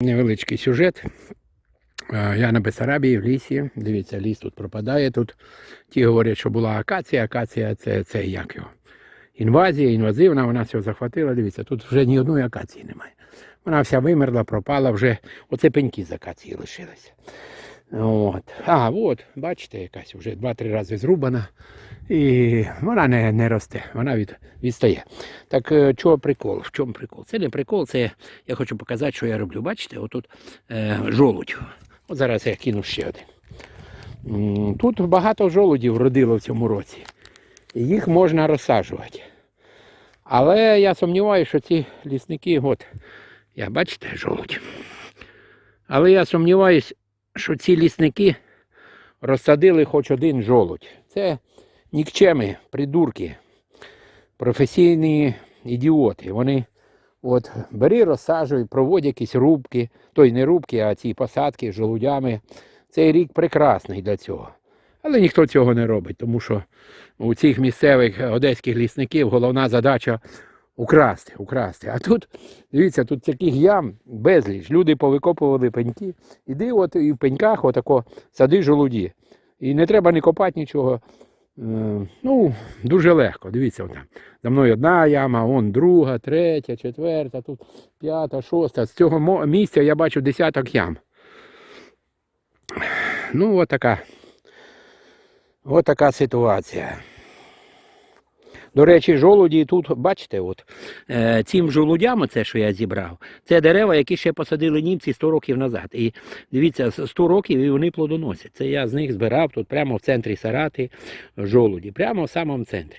Невеличкий сюжет. Е, Я на Бесарабії в лісі. Дивіться, ліс тут пропадає. Тут ті говорять, що була акація. Акація це, це як його? Інвазія, інвазивна, вона все захватила. Дивіться, тут вже ні одної акації немає. Вона вся вимерла, пропала вже. Оце пеньки з акації лишилися. От. А, от, бачите, якась вже два-три рази зрубана. І вона не, не росте, вона від, відстає. Так е, чого прикол? В чому прикол? Це не прикол, це я хочу показати, що я роблю. Бачите, отут е, жолудь. От зараз я кину ще один. Тут багато жолудів родило в цьому році. Їх можна розсаджувати. Але я сумніваюся, що ці лісники, от, я бачите, жолудь. Але я сумніваюся, що ці лісники розсадили хоч один жолудь. Це нікчеми, придурки, професійні ідіоти. Вони от бери, розсаджуй, проводять якісь рубки, той не рубки, а ці посадки з жолудями. Цей рік прекрасний для цього. Але ніхто цього не робить, тому що у цих місцевих одеських лісників головна задача украсти, украсти. А тут, дивіться, тут таких ям безліч. Люди повикопували пеньки. Іди от і в пеньках отако сади жолуді. І не треба не копати нічого. Е, Ну, дуже легко. Дивіться, от там. За мною одна яма, вон друга, третя, четверта, тут п'ята, шоста. З цього місця я бачу десяток ям. Ну, от така. От така ситуація. До речі, жолуді тут, бачите, от, е, цим жолудям, оце, що я зібрав, це дерева, які ще посадили німці 100 років назад. І дивіться, 100 років і вони плодоносять. Це я з них збирав тут прямо в центрі Сарати жолуді, прямо в самому центрі.